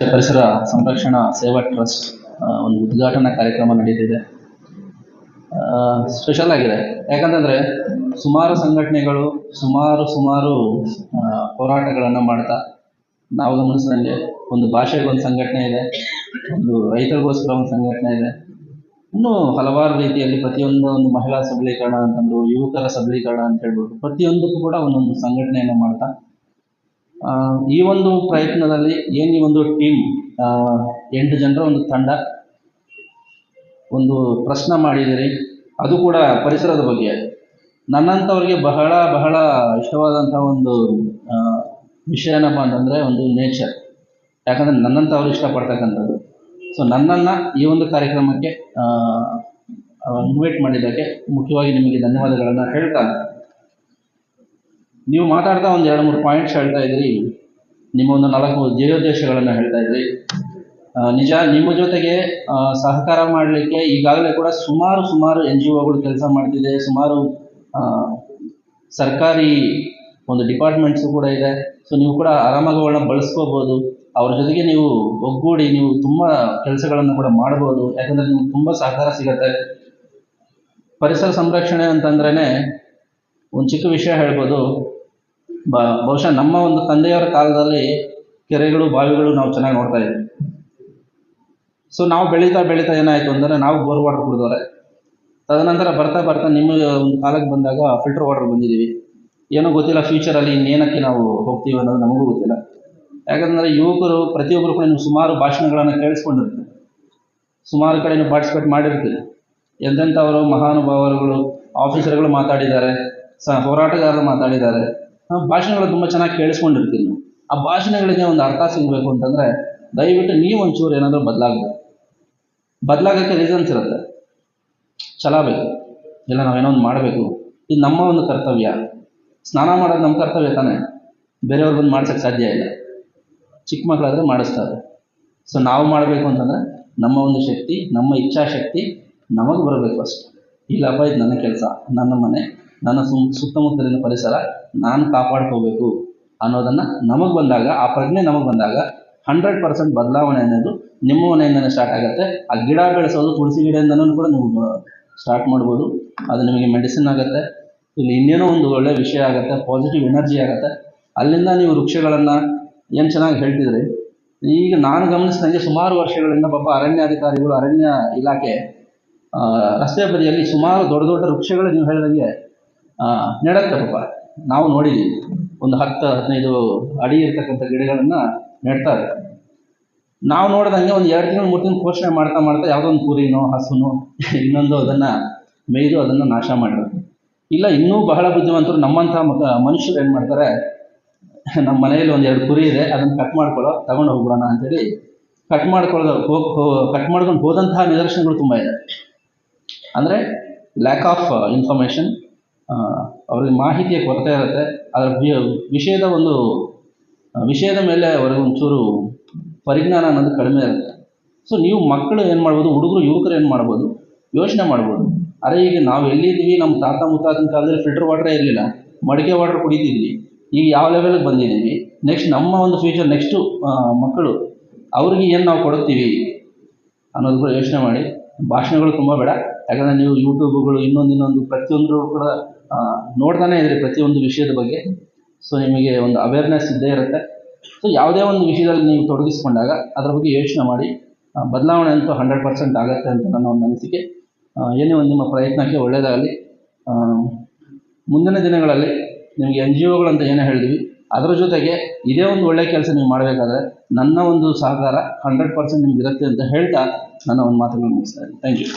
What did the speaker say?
ಪರಿಸರ ಸಂರಕ್ಷಣಾ ಸೇವಾ ಟ್ರಸ್ಟ್ ಒಂದು ಉದ್ಘಾಟನಾ ಕಾರ್ಯಕ್ರಮ ನಡೀತಿದೆ. ಸ್ಪೆಷಲ್ ಆಗಿದೆ. ಯಾಕಂತಂದರೆ ಸುಮಾರು ಸಂಘಟನೆಗಳು ಸುಮಾರು ಸುಮಾರು ಹೋರಾಟಗಳನ್ನು ಮಾಡ್ತಾ ನಾವು ಗಮನಿಸಿದಂಗೆ ಒಂದು ಭಾಷೆಗೆ ಒಂದು ಸಂಘಟನೆ ಇದೆ, ಒಂದು ರೈತರಿಗೋಸ್ಕರ ಒಂದು ಸಂಘಟನೆ ಇದೆ. ಇನ್ನೂ ಹಲವಾರು ರೀತಿಯಲ್ಲಿ ಪ್ರತಿಯೊಂದು ಒಂದು ಮಹಿಳಾ ಸಬಲೀಕರಣ ಅಂತಂದ್ರು, ಯುವಕರ ಸಬಲೀಕರಣ ಅಂತ ಹೇಳ್ಬೋದು, ಪ್ರತಿಯೊಂದಕ್ಕೂ ಕೂಡ ಒಂದೊಂದು ಸಂಘಟನೆಯನ್ನು ಮಾಡ್ತಾ ಈ ಒಂದು ಪ್ರಯತ್ನದಲ್ಲಿ ಏನು ಒಂದು ಟೀಮ್ ಎಂಟು ಜನರ ಒಂದು ತಂಡ ಒಂದು ಪ್ರಶ್ನೆ ಮಾಡಿದಿರಿ ಅದು ಕೂಡ ಪರಿಸರದ ಬಗ್ಗೆ. ನನ್ನಂಥವ್ರಿಗೆ ಬಹಳ ಬಹಳ ಇಷ್ಟವಾದಂಥ ಒಂದು ವಿಷಯ ಏನಪ್ಪ ಅಂತಂದರೆ ಒಂದು ನೇಚರ್ ಯಾಕಂದರೆ ನನ್ನಂಥವ್ರು ಇಷ್ಟಪಡ್ತಕ್ಕಂಥದ್ದು. ಸೊ ನನ್ನನ್ನು ಈ ಒಂದು ಕಾರ್ಯಕ್ರಮಕ್ಕೆ ಇನ್ವೈಟ್ ಮಾಡಿದ್ದಕ್ಕೆ ಮುಖ್ಯವಾಗಿ ನಿಮಗೆ ಧನ್ಯವಾದಗಳನ್ನು ಹೇಳ್ತಾ ನೀವು ಮಾತಾಡ್ತಾ ಒಂದು ಎರಡು ಮೂರು ಪಾಯಿಂಟ್ಸ್ ಹೇಳ್ತಾ ಇದ್ರಿ. ನಿಮ್ಮ ಒಂದು ನಾಲ್ಕು ಧ್ಯೇಯೋದ್ದೇಶಗಳನ್ನು ಹೇಳ್ತಾ ಇದ್ರಿ. ನಿಜ, ನಿಮ್ಮ ಜೊತೆಗೆ ಸಹಕಾರ ಮಾಡಲಿಕ್ಕೆ ಈಗಾಗಲೇ ಕೂಡ ಸುಮಾರು ಸುಮಾರು ಎನ್ ಜಿ ಒಗಳು ಕೆಲಸ ಮಾಡ್ತಿದೆ. ಸುಮಾರು ಸರ್ಕಾರಿ ಒಂದು ಡಿಪಾರ್ಟ್ಮೆಂಟ್ಸು ಕೂಡ ಇದೆ. ಸೊ ನೀವು ಕೂಡ ಆರಾಮಾಗಿ ಬಳಸ್ಕೋಬೋದು. ಅವ್ರ ಜೊತೆಗೆ ನೀವು ಒಗ್ಗೂಡಿ, ನೀವು ತುಂಬ ಕೆಲಸಗಳನ್ನು ಕೂಡ ಮಾಡ್ಬೋದು. ಯಾಕಂದರೆ ನಿಮ್ಗೆ ತುಂಬ ಸಹಕಾರ ಸಿಗತ್ತೆ. ಪರಿಸರ ಸಂರಕ್ಷಣೆ ಅಂತಂದ್ರೇ ಒಂದು ಚಿಕ್ಕ ವಿಷಯ ಹೇಳ್ಬೋದು. ಬ, ಬಹುಶಃ ನಮ್ಮ ಒಂದು ತಂದೆಯವರ ಕಾಲದಲ್ಲಿ ಕೆರೆಗಳು, ಬಾವಿಗಳು ನಾವು ಚೆನ್ನಾಗಿ ನೋಡ್ತಾ ಇದ್ವಿ. ಸೊ ನಾವು ಬೆಳೀತಾ ಬೆಳೀತಾ ಏನಾಯಿತು ಅಂದರೆ ನಾವು ಬೋರ್ ವಾಟರ್ ಕುಡಿದವ್ರೆ. ತದನಂತರ ಬರ್ತಾ ಬರ್ತಾ ನಿಮ್ಮ ಒಂದು ಕಾಲಕ್ಕೆ ಬಂದಾಗ ಫಿಲ್ಟರ್ ವಾಟರ್ ಬಂದಿದ್ದೀವಿ ಏನೋ ಗೊತ್ತಿಲ್ಲ ಫ್ಯೂಚರಲ್ಲಿ ಇನ್ನೇನಕ್ಕೆ ನಾವು ಹೋಗ್ತೀವಿ ಅನ್ನೋದು ನಮಗೂ ಗೊತ್ತಿಲ್ಲ. ಯಾಕಂದರೆ ಯುವಕರು ಪ್ರತಿಯೊಬ್ಬರು ಕೂಡ ನೀವು ಸುಮಾರು ಭಾಷಣಗಳನ್ನು ಕೇಳಿಸ್ಕೊಂಡಿರ್ತೀವಿ ಸುಮಾರು ಕಡೆ ನೀವು ಪಾರ್ಟಿಸಿಪೇಟ್ ಮಾಡಿರ್ತೀವಿ. ಎಂತೆಂಥವರು ಮಹಾನುಭಾವರುಗಳು ಆಫೀಸರ್ಗಳು ಮಾತಾಡಿದ್ದಾರೆ. ಹೋರಾಟಗಾರರು ಮಾತಾಡಿದ್ದಾರೆ. ನಾವು ಭಾಷಣಗಳು ತುಂಬ ಚೆನ್ನಾಗಿ ಕೇಳಿಸ್ಕೊಂಡಿರ್ತೀವಿ ಆ ಭಾಷಣಗಳಿಗೆ ಒಂದು ಅರ್ಥ ಸಿಗಬೇಕು ಅಂತಂದರೆ, ದಯವಿಟ್ಟು ನೀವು ಒಂಚೂರು ಏನಾದರೂ ಬದಲಾಗಬೇಕು. ಬದಲಾಗೋಕ್ಕೆ ರೀಸನ್ಸ್ ಇರುತ್ತೆ. ಛಲ ಬೇಕು ಇಲ್ಲ, ನಾವೇನೋ ಒಂದು ಮಾಡಬೇಕು. ಇದು ನಮ್ಮ ಒಂದು ಕರ್ತವ್ಯ. ಸ್ನಾನ ಮಾಡೋದು ನಮ್ಮ ಕರ್ತವ್ಯ ತಾನೇ. ಬೇರೆಯವ್ರು ಬಂದು ಮಾಡ್ಸೋಕ್ಕೆ ಸಾಧ್ಯ ಇಲ್ಲ. ಚಿಕ್ಕ ಮಕ್ಕಳಾದರೆ ಮಾಡಿಸ್ತಾರೆ. ಸೊ ನಾವು ಮಾಡಬೇಕು ಅಂತಂದರೆ, ನಮ್ಮ ಒಂದು ಶಕ್ತಿ, ನಮ್ಮ ಇಚ್ಛಾಶಕ್ತಿ ನಮಗೆ ಬರಬೇಕು ಅಷ್ಟು. ಇಲ್ಲಪ್ಪ, ಇದು ನನ್ನ ಕೆಲಸ, ನನ್ನ ಮನೆ. ನನ್ನ ಸುತ್ತಮುತ್ತಲಿನ ಪರಿಸರ ನಾನು ಕಾಪಾಡ್ಕೋಬೇಕು ಅನ್ನೋದನ್ನು ನಮಗೆ ಬಂದಾಗ, ಆ ಪ್ರಜ್ಞೆ ನಮಗೆ ಬಂದಾಗ ಹಂಡ್ರೆಡ್ ಪರ್ಸೆಂಟ್ ಬದಲಾವಣೆ ಅನ್ನೋದು ನಿಮ್ಮ ಮನೆಯಿಂದನೇ ಸ್ಟಾರ್ಟ್ ಆಗುತ್ತೆ. ಆ ಗಿಡ ಬೆಳೆಸೋದು ತುಳಸಿ ಗಿಡದಿಂದನೂ ಕೂಡ ನೀವು ಸ್ಟಾರ್ಟ್ ಮಾಡ್ಬೋದು. ಅದು ನಿಮಗೆ ಮೆಡಿಸಿನ್ ಆಗುತ್ತೆ. ಇಲ್ಲಿ ಇನ್ನೇನೋ ಒಂದು ಒಳ್ಳೆಯ ವಿಷಯ ಆಗುತ್ತೆ ಪಾಸಿಟಿವ್ ಎನರ್ಜಿ ಆಗುತ್ತೆ. ಅಲ್ಲಿಂದ ನೀವು ವೃಕ್ಷಗಳನ್ನು ಏನು ಚೆನ್ನಾಗಿ ಹೇಳ್ತಿದ್ರಿ? ಈಗ ನಾನು ಗಮನಿಸಿದಂಗೆ ಸುಮಾರು ವರ್ಷಗಳಿಂದ ಪಾಪ ಅರಣ್ಯಾಧಿಕಾರಿಗಳು, ಅರಣ್ಯ ಇಲಾಖೆ ರಸ್ತೆ ಬದಿಯಲ್ಲಿ ಸುಮಾರು ದೊಡ್ಡ ದೊಡ್ಡ ವೃಕ್ಷಗಳು ನೀವು ಹೇಳಿದಂಗೆ ನೆಡತ್ತೆ ಪಾಪ. ನಾವು ನೋಡಿದ್ದೀವಿ ಒಂದು ಹತ್ತು, ಹದಿನೈದು ಅಡಿ ಇರ್ತಕ್ಕಂಥ ಗಿಡಗಳನ್ನು ನೆಡ್ತಾರೆ. ನಾವು ನೋಡ್ದಂಗೆ ಒಂದು ಎರಡು ತಿಂಗಳು, ಮೂರು ತಿಂಗಳು ಪೋಷಣೆ ಮಾಡ್ತಾ ಮಾಡ್ತಾ ಯಾವುದೋ ಒಂದು ಕುರಿನೋ, ಹಸುನೋ, ಇನ್ನೊಂದು ಅದನ್ನು ಮೇಯ್ದು ಅದನ್ನು ನಾಶ ಮಾಡಿರೋದು ಇಲ್ಲ, ಇನ್ನೂ ಬಹಳ ಬುದ್ಧಿವಂತರು ನಮ್ಮಂಥ ಮನುಷ್ಯರು ಏನು ಮಾಡ್ತಾರೆ, ನಮ್ಮ ಮನೆಯಲ್ಲಿ ಒಂದು ಎರಡು ಕುರಿ ಇದೆ, ಅದನ್ನು ಕಟ್ ಮಾಡ್ಕೊಳ್ಳೋ, ತಗೊಂಡು ಹೋಗ್ಬಿಡೋಣ ಅಂತೇಳಿ ಕಟ್ ಮಾಡ್ಕೊಳ್ಳೋದು ಕಟ್ ಮಾಡ್ಕೊಂಡು ಹೋದಂತಹ ನಿದರ್ಶನಗಳು ತುಂಬ ಇದೆ. ಅಂದರೆ ಲ್ಯಾಕ್ ಆಫ್ ಇನ್ಫಾರ್ಮೇಷನ್ ಅವ್ರಿಗೆ ಮಾಹಿತಿಯ ಕೊರತೆ ಇರುತ್ತೆ. ಅದರ ವಿಷಯದ ಒಂದು ವಿಷಯದ ಮೇಲೆ ಅವ್ರಿಗೆ ಒಂಚೂರು ಪರಿಜ್ಞಾನ ಅನ್ನೋದು ಕಡಿಮೆ ಇರುತ್ತೆ. ಸೊ ನೀವು ಮಕ್ಕಳು ಏನು ಮಾಡ್ಬೋದು, ಹುಡುಗರು ಯುವಕರು ಏನು ಮಾಡ್ಬೋದು, ಯೋಚನೆ ಮಾಡ್ಬೋದು. ಅರೆ, ಈಗ ನಾವು ಎಲ್ಲಿದ್ದೀವಿ ನಮ್ಮ ತಾತ ಮುತ್ತಾತನ ಕಾಲದಲ್ಲಿ ಫಿಲ್ಟರ್ ವಾಟ್ರೇ ಇರಲಿಲ್ಲ. ಮಡಿಕೆ ವಾಟರ್ ಕುಡಿತಿದ್ವಿ. ಈಗ ಯಾವ ಲೆವೆಲ್ಗೆ ಬಂದಿದ್ದೀವಿ? ನೆಕ್ಸ್ಟ್ ನಮ್ಮ ಒಂದು ಫ್ಯೂಚರ್ ನೆಕ್ಸ್ಟು ಮಕ್ಕಳು, ಅವ್ರಿಗೆ ಏನು ನಾವು ಕೊಡುತ್ತೀವಿ ಅನ್ನೋದು ಕೂಡ ಯೋಚನೆ ಮಾಡಿ. ಭಾಷಣಗಳು ತುಂಬ ಬೇಡ. ಯಾಕಂದರೆ ನೀವು ಯೂಟ್ಯೂಬ್ಗಳು ಇನ್ನೊಂದು ಇನ್ನೊಂದು ಪ್ರತಿಯೊಂದು ಕೂಡ ನೋಡ್ತಾನೆ ಇದ್ರಿ ಪ್ರತಿಯೊಂದು ವಿಷಯದ ಬಗ್ಗೆ. ಸೊ ನಿಮಗೆ ಒಂದು ಅವೇರ್ನೆಸ್ ಇದ್ದೇ ಇರುತ್ತೆ. ಸೊ ಯಾವುದೇ ಒಂದು ವಿಷಯದಲ್ಲಿ ನೀವು ತೊಡಗಿಸ್ಕೊಂಡಾಗ ಅದರ ಬಗ್ಗೆ ಯೋಚನೆ ಮಾಡಿ. ಬದಲಾವಣೆ ಅಂತೂ ಹಂಡ್ರೆಡ್ ಪರ್ಸೆಂಟ್ ಆಗುತ್ತೆ ಅಂತ ನನ್ನ ಒಂದು ಅನಿಸಿಕೆ. ಏನೇ ಒಂದು ನಿಮ್ಮ ಪ್ರಯತ್ನಕ್ಕೆ ಒಳ್ಳೆಯದಾಗಲಿ ಮುಂದಿನ ದಿನಗಳಲ್ಲಿ ನಿಮಗೆ ಎನ್ ಜಿ ಅಂತ ಏನೇ ಹೇಳಿದ್ವಿ, ಅದರ ಜೊತೆಗೆ ಇದೇ ಒಂದು ಒಳ್ಳೆಯ ಕೆಲಸ ನೀವು ಮಾಡಬೇಕಾದ್ರೆ ನನ್ನ ಒಂದು ಸಹಕಾರ ಹಂಡ್ರೆಡ್ ಪರ್ಸೆಂಟ್ ನಿಮ್ಗೆ ಇರುತ್ತೆ ಅಂತ ಹೇಳ್ತಾ ನನ್ನ ಒಂದು ಮಾತುಗಳನ್ನು ಮುಗಿಸ್ತಾ ಇದ್ದೀನಿ. Thank you